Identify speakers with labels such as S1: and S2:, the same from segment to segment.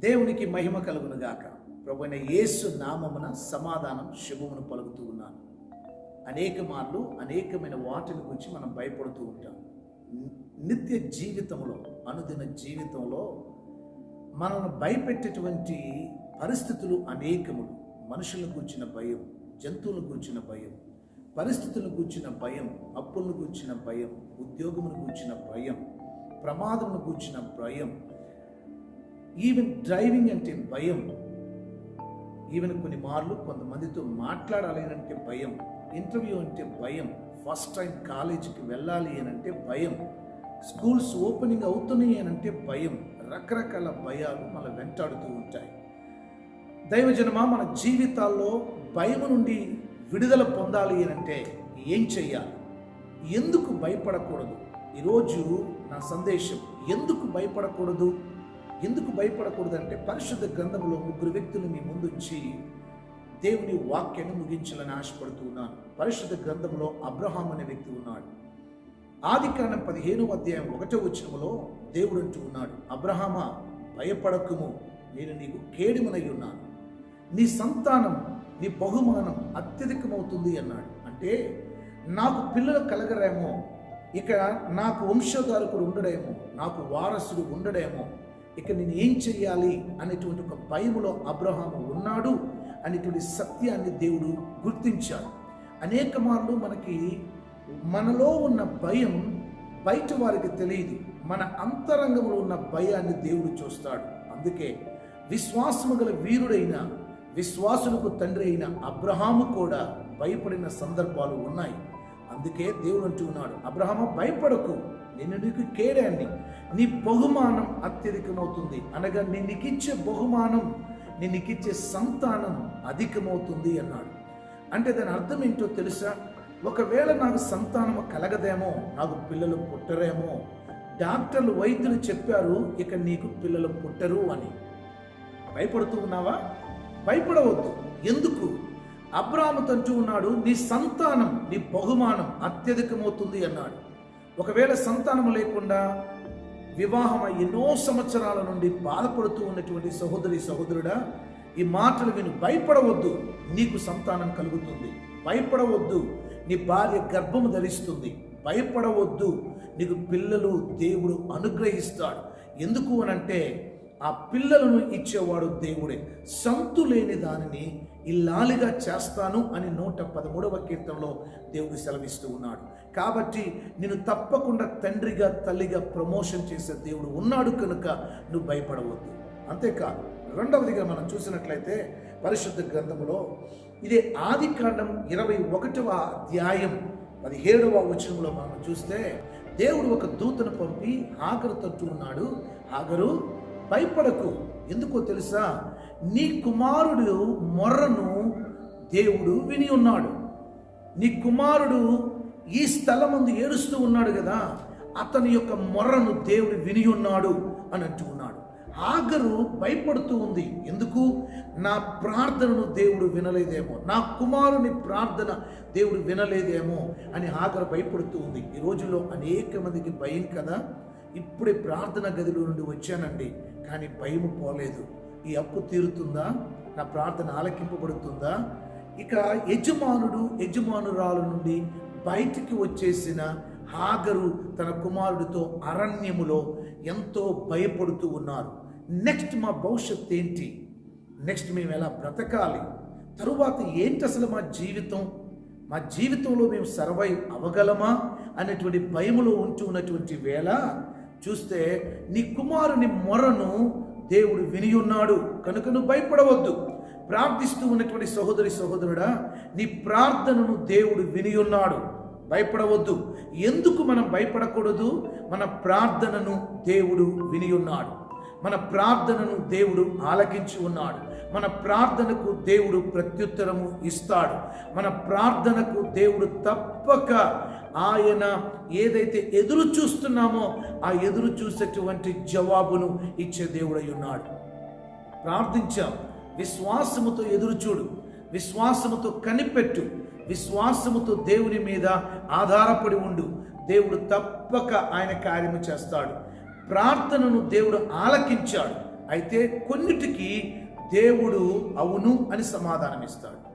S1: దేవునికి మహిమ కలుగును గాక ప్రభుైన యేసు నామమున సమాధానం శుభమును పలుకుతూ ఉన్నాను. అనేక మార్లు అనేకమైన వాటిని గురించి మనం భయపడుతూ ఉంటాం. నిత్య జీవితంలో అనుదిన జీవితంలో మనల్ని భయపెట్టేటువంటి పరిస్థితులు అనేకములు. మనుషుల కూర్చిన భయం జంతువులను కూర్చిన భయం పరిస్థితులు కూర్చిన భయం అప్పులను కూర్చిన భయం ఉద్యోగమును కూర్చిన భయం ప్రమాదమును కూర్చిన భయం ఈవెన్ డ్రైవింగ్ అంటే భయం. ఈవెన్ కొన్ని మార్లు కొంతమందితో మాట్లాడాలి అని అంటే భయం. ఇంటర్వ్యూ అంటే భయం. ఫస్ట్ టైం కాలేజీకి వెళ్ళాలి అని అంటే భయం. స్కూల్స్ ఓపెనింగ్ అవుతున్నాయి అని అంటే భయం. రకరకాల భయాలు మన వెంటాడుతూ ఉంటాయి. దైవజనమా మన జీవితాల్లో భయం నుండి విడుదల పొందాలి అని అంటే ఏం చెయ్యాలి? ఎందుకు భయపడకూడదు? ఈరోజు నా సందేశం ఎందుకు భయపడకూడదు? ఎందుకు భయపడకూడదు అంటే పరిశుద్ధ గ్రంథంలో ముగ్గురు వ్యక్తులు మీ ముందుంచి దేవుని వాక్యాన్ని ముగించాలని ఆశపడుతూ ఉన్నాను పరిశుద్ధ గ్రంథంలో అబ్రహాం అనే వ్యక్తి ఉన్నాడు. ఆది పదిహేను అధ్యాయం ఒకటో వచ్చినములో దేవుడు అంటూ ఉన్నాడు అబ్రహామా భయపడకుము. నేను నీకు కేడుమనై ఉన్నాను. నీ సంతానం నీ బహుమానం అత్యధికమవుతుంది అన్నాడు. అంటే నాకు పిల్లలు కలగరేమో ఇక నాకు వంశధారకుడు ఉండడేమో నాకు వారసుడు ఉండడేమో ఇక నేను ఏం చెయ్యాలి అనేటువంటి ఒక భయములో అబ్రహాము ఉన్నాడు అనేటువంటి సత్యాన్ని దేవుడు గుర్తించాడు. అనేక మార్లు మనకి మనలో ఉన్న భయం బయట వారికి తెలియదు. మన అంతరంగంలో ఉన్న భయాన్ని దేవుడు చూస్తాడు. అందుకే విశ్వాసము గల వీరుడైన విశ్వాసులకు తండ్రి అయిన అబ్రహాము కూడా భయపడిన సందర్భాలు ఉన్నాయి. అందుకే దేవుడు అంటూ ఉన్నాడు అబ్రహాము భయపడకు. నేను నీకు కేడాన్ని. నీ బహుమానం అత్యధికమవుతుంది. అనగా నేను బహుమానం నేను సంతానం అధికమవుతుంది అన్నాడు. అంటే దాని అర్థం ఏంటో తెలుసా? ఒకవేళ నాకు సంతానం కలగదేమో నాకు పిల్లలు పుట్టరేమో డాక్టర్లు వైద్యులు చెప్పారు ఇక నీకు పిల్లలు పుట్టరు అని. భయపడుతూ ఉన్నావా? భయపడవద్దు. ఎందుకు? అబ్రాహ్మ తంటూ ఉన్నాడు నీ సంతానం నీ బహుమానం అత్యధికమవుతుంది అన్నాడు. ఒకవేళ సంతానం లేకుండా వివాహం ఎన్నో సంవత్సరాల నుండి బాధపడుతూ ఉన్నటువంటి సహోదరి సహోదరుడా ఈ మాటలు విను. భయపడవద్దు. నీకు సంతానం కలుగుతుంది. భయపడవద్దు. నీ భార్య గర్భము ధరిస్తుంది. భయపడవద్దు. నీకు పిల్లలు దేవుడు అనుగ్రహిస్తాడు. ఎందుకు అనంటే ఆ పిల్లలను ఇచ్చేవాడు దేవుడే. సంతు లేని దానిని ఇల్లాలిగా చేస్తాను అని నూట పదమూడవ కీర్తనలో దేవుడు సెలవిస్తూ ఉన్నాడు. కాబట్టి నేను తప్పకుండా తండ్రిగా తల్లిగా ప్రమోషన్ చేసే దేవుడు ఉన్నాడు కనుక నువ్వు భయపడవద్దు. అంతేకాదు రెండవదిగా మనం చూసినట్లయితే పరిశుద్ధ గ్రంథములో ఇదే ఆది కాండం ఇరవై ఒకటవ అధ్యాయం పదిహేడవ వచనంలో మనం చూస్తే దేవుడు ఒక దూతను పంపి ఆగరు తట్టు ఉన్నాడు. ఆగరు భయపడకు. ఎందుకో తెలుసా? నీ కుమారుడు మొర్రను దేవుడు విని ఉన్నాడు. నీ కుమారుడు ఈ స్థలమందు ఏడుస్తూ ఉన్నాడు కదా అతని యొక్క మొర్రను దేవుడు విని ఉన్నాడు అని అంటూ ఉన్నాడు. ఆగరు భయపడుతూ ఉంది. ఎందుకు? నా ప్రార్థనను దేవుడు వినలేదేమో. నా కుమారుని ప్రార్థన దేవుడు వినలేదేమో అని ఆగరు భయపడుతూ ఉంది. ఈ రోజుల్లో అనేక మందికి భయం కదా. ఇప్పుడే ప్రార్థన గదిలో నుండి వచ్చానండి కానీ భయం పోలేదు. ఈ అప్పు తీరుతుందా? నా ప్రార్థన ఆలకింపబడుతుందా? ఇక యజమానుడు యజమానురాలు నుండి బయటికి వచ్చేసిన హాగరు తన కుమారుడితో అరణ్యములో ఎంతో భయపడుతూ ఉన్నారు. నెక్స్ట్ మా భవిష్యత్ ఏంటి? నెక్స్ట్ మేము ఎలా బ్రతకాలి? తరువాత ఏంటి అసలు మా జీవితం? మా జీవితంలో మేము సర్వైవ్ అవగలమా? అనేటువంటి భయములో ఉంటూ ఉన్నటువంటి వేళ చూస్తే నీ కుమారుని మొరను దేవుడు వినియున్నాడు కనుక నువ్వు భయపడవద్దు. ప్రార్థిస్తూ ఉన్నటువంటి సహోదరి సహోదరుడా నీ ప్రార్థనను దేవుడు వినియున్నాడు భయపడవద్దు. ఎందుకు మనం భయపడకూడదు? మన ప్రార్థనను దేవుడు వినియున్నాడు మన ప్రార్థనను దేవుడు ఆలకించి ఉన్నాడు. మన ప్రార్థనకు దేవుడు ప్రత్యుత్తరము ఇస్తాడు. మన ప్రార్థనకు దేవుడు తప్పక ఆయన ఏదైతే ఎదురు చూస్తున్నామో ఆ ఎదురు చూసేటువంటి జవాబును ఇచ్చే దేవుడై ఉన్నాడు. ప్రార్థించాం. విశ్వాసముతో ఎదురు చూడు. విశ్వాసముతో కనిపెట్టు. విశ్వాసముతో దేవుని మీద ఆధారపడి ఉండు. దేవుడు తప్పక ఆయన కార్యము చేస్తాడు. ప్రార్థనను దేవుడు ఆలకించాడు. అయితే కొన్నిటికి దేవుడు అవును అని సమాధానం ఇస్తాడు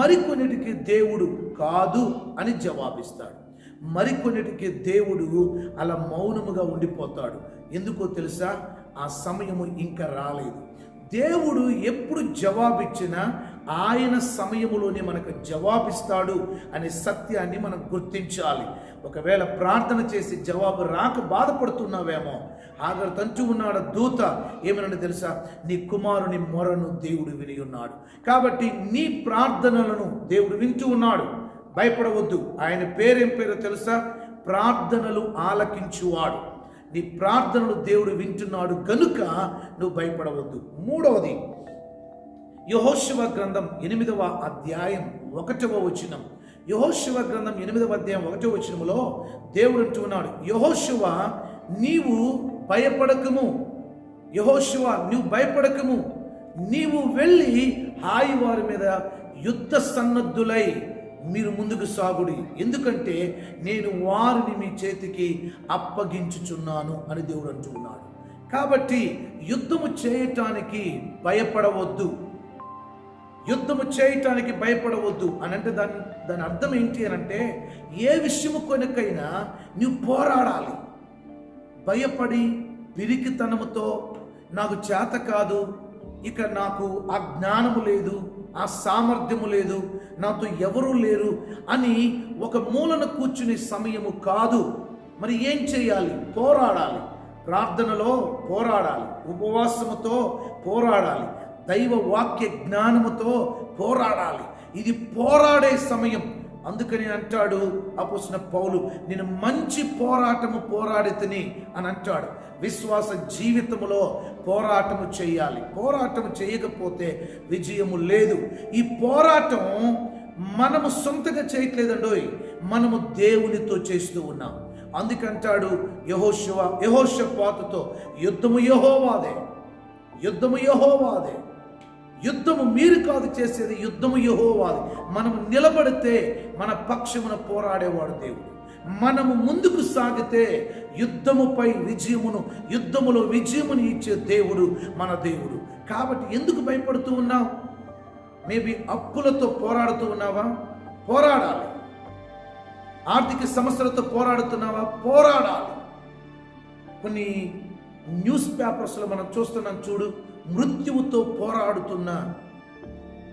S1: మరికొన్నిటికి దేవుడు కాదు అని జవాబిస్తాడు. మరికొన్నిటికి దేవుడు అలా మౌనముగా ఉండిపోతాడు. ఎందుకో తెలుసా? ఆ సమయము ఇంకా రాలేదు. దేవుడు ఎప్పుడు జవాబిచ్చినా ఆయన సమయములోనే మనకు జవాబిస్తాడు అనే సత్యాన్ని మనం గుర్తించాలి. ఒకవేళ ప్రార్థన చేసి జవాబు రాక బాధపడుతున్నావేమో ఆగరు తంచు ఉన్నాడు దూత ఏమనని తెలుసా? నీ కుమారుని మొరను దేవుడు విని ఉన్నాడు. కాబట్టి నీ ప్రార్థనలను దేవుడు వింటూ ఉన్నాడు. భయపడవద్దు. ఆయన పేరేం పేరో తెలుసా? ప్రార్థనలు ఆలకించువాడు. నీ ప్రార్థనలు దేవుడు వింటున్నాడు కనుక నువ్వు భయపడవద్దు. మూడవది యహోశివ గ్రంథం ఎనిమిదవ అధ్యాయం ఒకటవ వచనం. యహోశివ గ్రంథం ఎనిమిదవ అధ్యాయం ఒకటవ వచనంలో దేవుడు అంటున్నాడు యహోశివ నీవు భయపడకము. యహోశివ నువ్వు భయపడకము. నీవు వెళ్ళి హాయి వారి మీద యుద్ధ సన్నద్ధులై మీరు ముందుకు సాగుడి. ఎందుకంటే నేను వారిని మీ చేతికి అప్పగించుచున్నాను అని దేవుడు అంటున్నాడు. కాబట్టి యుద్ధము చేయటానికి భయపడవద్దు. యుద్ధము చేయటానికి భయపడవద్దు అని అంటే దాని దాని అర్థం ఏంటి అని అంటే ఏ విషయము కొనకైనా నువ్వు పోరాడాలి. భయపడి పిరికితనముతో నాకు చేత కాదు ఇక నాకు ఆ జ్ఞానము లేదు ఆ సామర్థ్యము లేదు నాతో ఎవరూ లేరు అని ఒక మూలన కూర్చునే సమయము కాదు. మరి ఏం చేయాలి? పోరాడాలి. ప్రార్థనలో పోరాడాలి. ఉపవాసముతో పోరాడాలి. దైవ వాక్య జ్ఞానముతో పోరాడాలి. ఇది పోరాడే సమయం. అందుకని అంటాడు అపోసిన పౌలు నేను మంచి పోరాటము పోరాడితిని అని అంటాడు. విశ్వాస జీవితములో పోరాటము చేయాలి. పోరాటము చేయకపోతే విజయము లేదు. ఈ పోరాటం మనము సొంతగా చేయట్లేదండోయ్. మనము దేవునితో చేస్తూ ఉన్నాం. అందుకంటాడు యహోశివ యహోషపాతుతో యుద్ధము యహోవాదే. యుద్ధము యహోవాదే. యుద్ధము మీరు కాదు చేసేది యుద్ధము యహోవాది. మనము నిలబడితే మన పక్షమున పోరాడేవాడు దేవుడు. మనము ముందుకు సాగితే యుద్ధముపై విజయమును యుద్ధములో విజయమును ఇచ్చే దేవుడు మన దేవుడు. కాబట్టి ఎందుకు భయపడుతూ ఉన్నావు? మేబీ అప్పులతో పోరాడుతూ ఉన్నావా? పోరాడాలి. ఆర్థిక సమస్యలతో పోరాడుతున్నావా? పోరాడాలి. కొన్ని న్యూస్ పేపర్స్లో మనం చూస్తున్నాం చూడు. మృత్యువుతో పోరాడుతున్న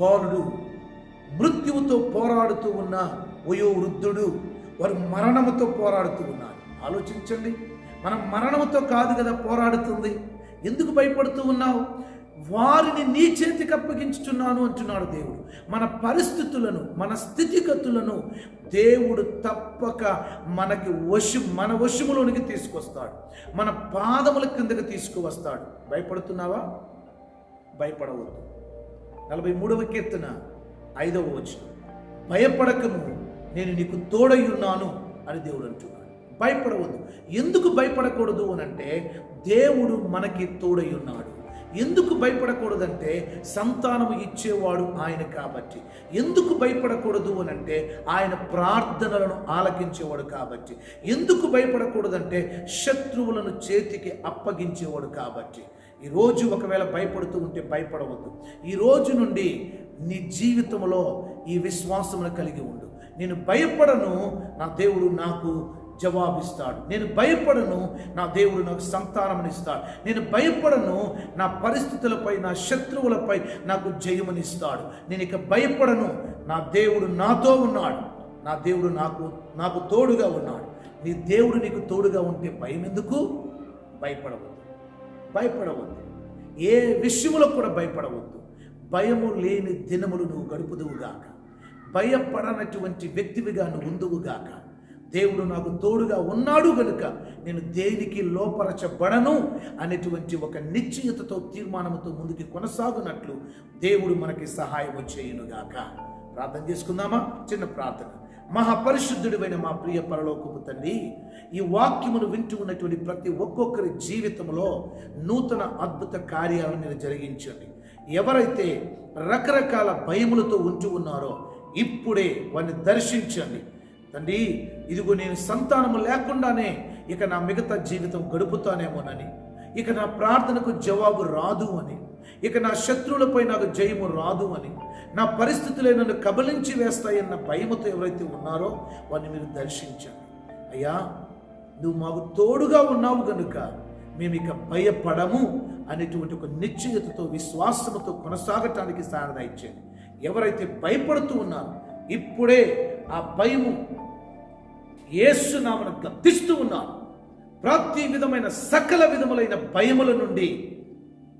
S1: బాలుడు మృత్యువుతో పోరాడుతూ ఉన్న వయో వృద్ధుడు వారు మరణముతో పోరాడుతూ ఉన్నారు. ఆలోచించండి. మనం మరణముతో కాదు కదా పోరాడుతుంది. ఎందుకు భయపడుతూ ఉన్నావు? వారిని నీ చేతికి అప్పగించుచున్నాను అంటున్నాడు దేవుడు. మన పరిస్థితులను మన స్థితిగతులను దేవుడు తప్పక మనకి వశు మన వశములోనికి తీసుకొస్తాడు. మన పాదముల కిందకి తీసుకువస్తాడు. భయపడుతున్నావా? భయపడవద్దు. నలభై మూడవ కీర్తన ఐదవ వచనం. భయపడకము నేను నీకు తోడై ఉన్నాను అని దేవుడు అంటున్నాడు. భయపడవద్దు. ఎందుకు భయపడకూడదు అని అంటే దేవుడు మనకి తోడై ఉన్నాడు. ఎందుకు భయపడకూడదంటే సంతానము ఇచ్చేవాడు ఆయన కాబట్టి. ఎందుకు భయపడకూడదు అని అంటే ఆయన ప్రార్థనలను ఆలకించేవాడు కాబట్టి. ఎందుకు భయపడకూడదంటే శత్రువులను చేతికి అప్పగించేవాడు కాబట్టి. ఈరోజు ఒకవేళ భయపడుతూ ఉంటే భయపడవద్దు. ఈ రోజు నుండి నీ జీవితంలో ఈ విశ్వాసమును కలిగి ఉండు. నేను భయపడను నా దేవుడు నాకు జవాబిస్తాడు. నేను భయపడను నా దేవుడు నాకు సంతానమునిస్తాడు. నేను భయపడను నా పరిస్థితులపై నా శత్రువులపై నాకు జయమునిస్తాడు. నేను ఇక భయపడను నా దేవుడు నాతో ఉన్నాడు. నా దేవుడు నాకు నాకు తోడుగా ఉన్నాడు. నీ దేవుడు నీకు తోడుగా ఉంటే భయం ఎందుకు భయపడవద్దు. భయపడవద్దు. ఏ విషయములో కూడా భయపడవద్దు. భయము లేని దినములు నువ్వు గడుపుదువుగాక భయపడనటువంటి వ్యక్తివిగా నువ్వు ఉందువుగాక దేవుడు నాకు తోడుగా ఉన్నాడు గనుక నేను దేనికి లోపరచబడను అనేటువంటి ఒక నిశ్చయతతో తీర్మానంతో ముందుకు కొనసాగునట్లు దేవుడు మనకి సహాయం చేయనుగాక ప్రార్థన చేసుకుందామా? చిన్న ప్రార్థన. మహాపరిశుద్ధుడివైన మా ప్రియ పరలోకపు తండ్రి ఈ వాక్యమును వింటూ ఉన్నటువంటి ప్రతి ఒక్కొక్కరి జీవితంలో నూతన అద్భుత కార్యాలను మీరు జరిగించండి. ఎవరైతే రకరకాల భయములతో ఉంటూ ఉన్నారో ఇప్పుడే వారిని దర్శించండి. తండ్రి ఇదిగో నేను సంతానము లేకుండానే ఇక నా మిగతా జీవితం గడుపుతానేమోనని ఇక నా ప్రార్థనకు జవాబు రాదు అని ఇక నా శత్రువులపై నాకు జయము రాదు అని నా పరిస్థితులే నన్ను కబలించి వేస్తాయన్న భయముతో ఎవరైతే ఉన్నారో వారిని మీరు దర్శించండి. అయ్యా నువ్వు మాకు తోడుగా ఉన్నావు కనుక మేము ఇక భయపడము అనేటువంటి ఒక నిశ్చయతతో విశ్వాసముతో కొనసాగటానికి సారద ఇచ్చేది ఎవరైతే భయపడుతూ ఉన్నారో ఇప్పుడే ఆ భయము యేసునామను గద్దిస్తూ ఉన్నారు. ప్రతి విధమైన సకల విధములైన భయముల నుండి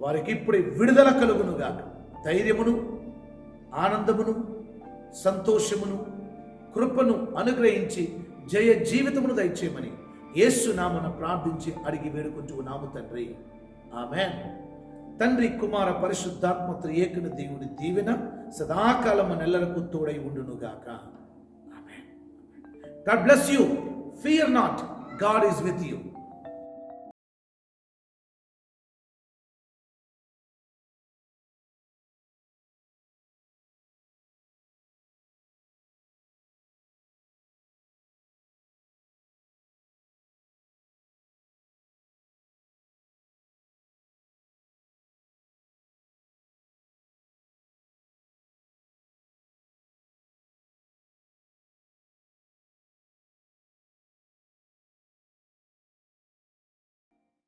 S1: వారికి ఇప్పుడే విడుదల కలుగునుగాక. ధైర్యమును ఆనందమును సంతోషమును కృపను అనుగ్రహించి జయ జీవితమును దయచేయమని యేసు నామన ప్రార్థించి అడిగి వేడుకుంటున్నాము తండ్రి. ఆమె తండ్రి కుమార పరిశుద్ధాత్మ ఏకన దేవుని దీవెన సదాకాలము నెల్లరకు తోడై ఉండునుగాక. ఆమె God bless you fear not God is with you